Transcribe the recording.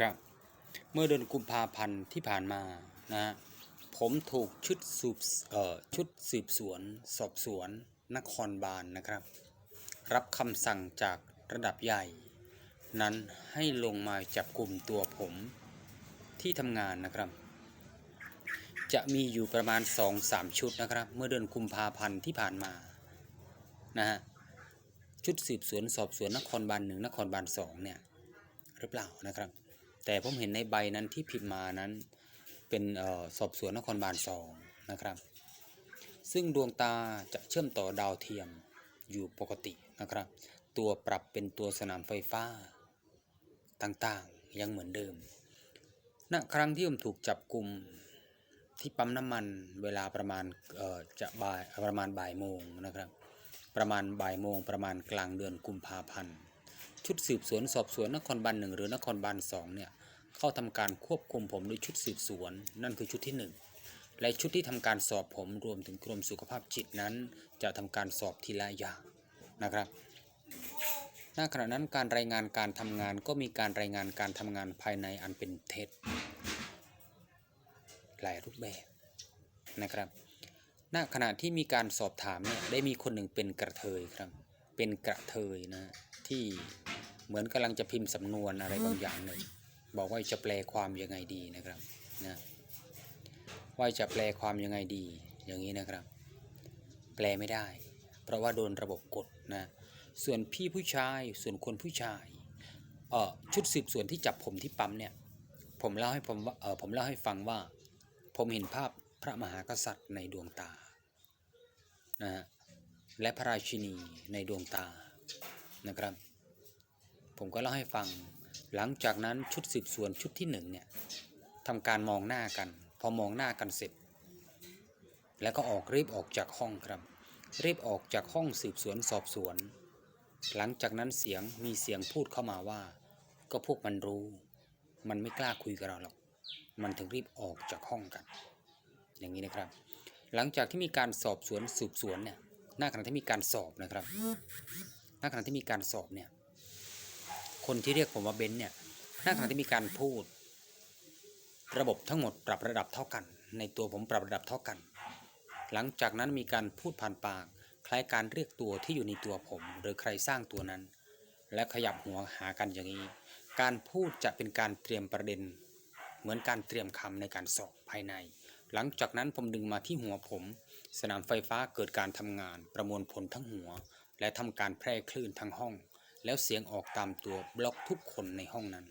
ครับ เมื่อเดือนกุมภาพันธ์ที่ผ่านมานะฮะผมถูกชุดสืบเอ่อชุดสืบสวน สอบสวนนครบาลนนะครับ รับคำสั่งจากระดับใหญ่ นั้นให้ลงมาจับกลุ่มตัวผมที่ทำงานนะครับ จะมีอยู่ประมาณ 2-3 ชุดนะครับ เมื่อเดือนกุมภาพันธ์ที่ผ่านมานะฮะชุดสืบสวนสอบสวนนครบาลหนึ่งนครบาลสองเนี่ยหรือเปล่านะครับ แต่ผมเห็นในใบนั้นที่พิมพ์มานั้นเป็นออสอบสวนนครบาลสองนะครับ ซึ่งดวงตาจะเชื่อมต่อดาวเทียมอยู่ปกตินะครับ ตัวปรับเป็นตัวสนามไฟฟ้าต่างๆยังเหมือนเดิมณครั้งที่ผมถูกจับกลุ่มที่ปั๊มน้ำมันเวลาประมาณจะบ่ายประมาณบ่ายโมงนะครับ ประมาณบ่ายโมงประมาณกลางเดือนกุมภาพันธ์ ชุดสืบสวนสอบสวนนครบาลหนึ่งหรือนครบาลสองเนี่ยเข้าทำการควบคุมผมด้วยชุดสืบสวน นั่นคือชุดที่หนึ่งและชุดที่ทำการสอบผมรวมถึงกรมสุขภาพจิตนั้น จะทำการสอบทีละอย่างนะครับณขณะนั้นการรายงานการทำงานก็มีการรายงานการทำงานภายในอันเป็นเท็จหลายรูปแบบนะครับ ณขณะที่มีการสอบถามเนี่ยได้มีคนหนึ่งเป็นกระเทยครับ เป็นกระเทยนะที่เหมือนกำลังจะพิมพ์สำนวนอะไรบางอย่างหนึ่งบอกว่าจะแปลความยังไงดีนะครับนะว่าจะแปลความยังไงดีอย่างนี้นะครับ แปลไม่ได้ เพราะว่าโดนระบบกดนะส่วนพี่ผู้ชายส่วนคนผู้ชายเอ่อชุดสืบสวนที่จับผมที่ปั๊มเนี่ยผมเล่าให้ผมเออผมเล่าให้ฟังว่า ผมเห็นภาพพระมหากษัตริย์ในดวงตานะฮะ และพระราชินีในดวงตานะครับ ผมก็เล่าให้ฟัง หลังจากนั้นชุดสืบสวนชุดที่หนึ่งเนี่ยทำการมองหน้ากัน พอมองหน้ากันเสร็จ แล้วก็ออกรีบออกจากห้องครับ รีบออกจากห้องสืบสวนสอบสวน หลังจากนั้นเสียงมีเสียงพูดเข้ามาว่า ก็พวกมันรู้ มันไม่กล้าคุยกับเราหรอก มันถึงรีบออกจากห้องกัน อย่างนี้นะครับ หลังจากที่มีการสอบสวนสืบสวนเนี่ย หน้าขณะที่มีการสอบนะครับหน้าขณะที่มีการสอบเนี่ย คนที่เรียกผมว่าเบนซ์เนี่ยหน้าขณะที่มีการพูด ระบบทั้งหมดปรับระดับเท่ากัน ในตัวผมปรับระดับเท่ากัน หลังจากนั้นมีการพูดผ่านปาก คล้ายการเรียกตัวที่อยู่ในตัวผม หรือใครสร้างตัวนั้น และขยับหัวหากันอย่างนี้ การพูดจะเป็นการเตรียมประเด็น เหมือนการเตรียมคำในการสอบภายใน หลังจากนั้นผมดึงมาที่หัวผม สนามไฟฟ้าเกิดการทำงานประมวลผลทั้งหัว และทำการแพร่คลื่นทั้งห้อง แล้วเสียงออกตามตัวบล็อกทุกคนในห้องนั้น